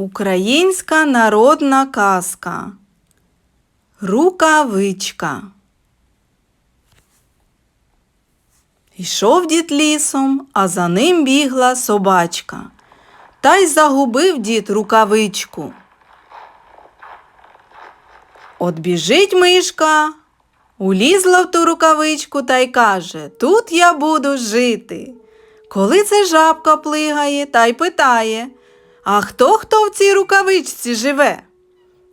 Українська народна казка. Рукавичка. Йшов дід лісом, а за ним бігла собачка. Та й загубив дід рукавичку. От біжить мишка, улізла в ту рукавичку та й каже: Тут я буду жити. Коли це жабка плигає та й питає, а хто хто в цій рукавичці живе?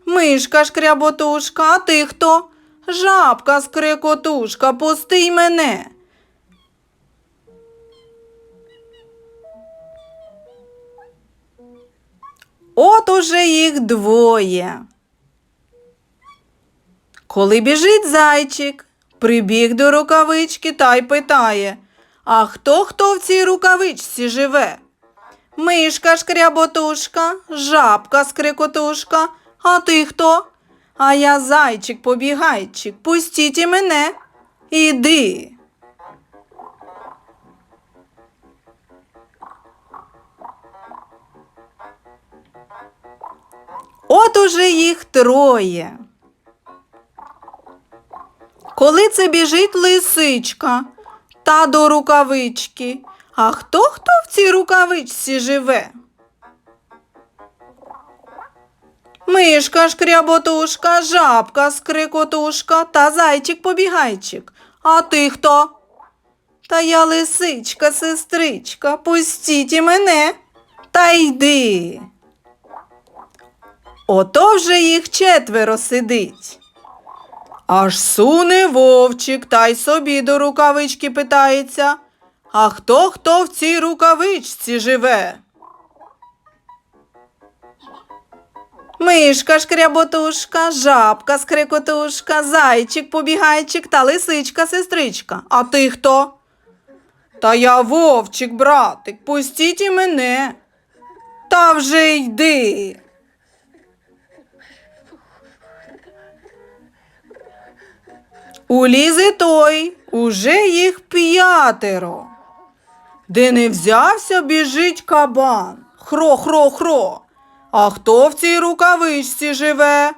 Мишка шкряботушка, а ти хто? Жабка скрикотушка, пусти мене. От уже їх двоє. Коли біжить зайчик, прибіг до рукавички та й питає, а хто хто в цій рукавичці живе? Мишка шкряботушка, жабка скрикотушка, а ти хто? А я зайчик побігайчик, пустіть і мене. Іди. От уже їх троє. Коли це біжить лисичка та до рукавички. А хто хто в цій рукавичці живе? Мишка шкряботушка, жабка скрикотушка та зайчик побігайчик. А ти хто? Та я лисичка, сестричка, пустіть і мене та йди. Ото вже їх четверо сидить. Аж суне вовчик та й собі до рукавички питається. А хто хто в цій рукавичці живе? Мишка шкряботушка, жабка скрикотушка, зайчик побігайчик та лисичка сестричка. А ти хто? Та я вовчик, братик, пустіть і мене. Та вже йди. Улізе той, уже їх п'ятеро. Де не взявся, біжить кабан. Хро-хро-хро. А хто в цій рукавичці живе?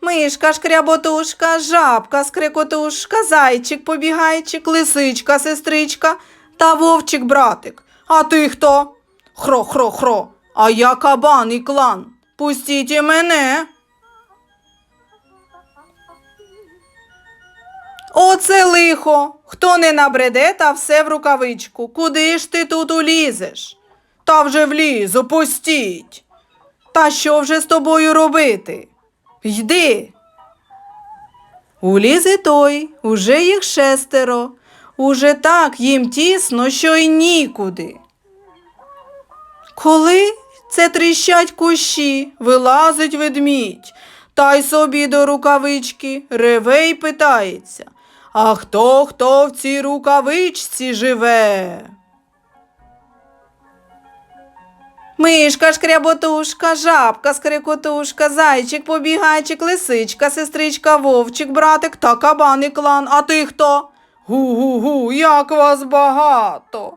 Мишка шкряботушка, жабка скрикотушка, зайчик побігайчик, лисичка сестричка та вовчик братик. А ти хто? Хро-хро-хро. А я кабан і клан. Пустіть і мене. Оце лихо. Хто не набреде, та все в рукавичку. Куди ж ти тут улізеш? Та вже влізу, пустіть. Та що вже з тобою робити? Йди. Улізе той, уже їх шестеро. Уже так їм тісно, що й нікуди. Коли це тріщать кущі, вилазить ведмідь, та й собі до рукавички реве й питається. А хто хто в цій рукавичці живе? Мишка шкряботушка, жабка скрикотушка, зайчик побігайчик, лисичка, сестричка, вовчик, братик та кабан і клан. А ти хто? Гу-гу-гу, як вас багато.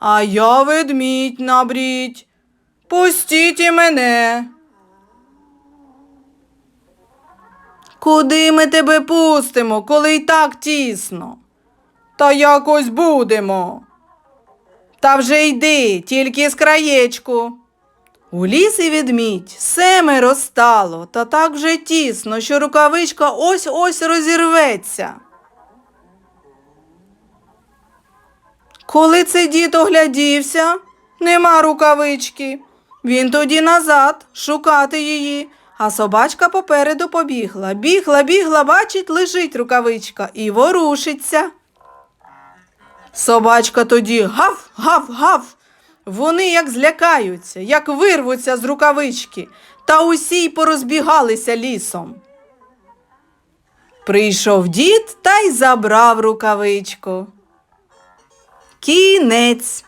А я ведмідь набріть. Пустіть і мене. Куди ми тебе пустимо, коли й так тісно? Та якось будемо. Та вже йди, тільки з краєчку. У лісі ведмідь семеро стало, та так вже тісно, що рукавичка ось ось розірветься. Коли цей дід оглядівся, нема рукавички. Він тоді назад шукати її, а собачка попереду побігла. Бігла, бігла, бачить, лежить рукавичка і ворушиться. Собачка тоді гав, гав, гав. Вони як злякаються, як вирвуться з рукавички, та усі й порозбігалися лісом. Прийшов дід та й забрав рукавичку. Кінець.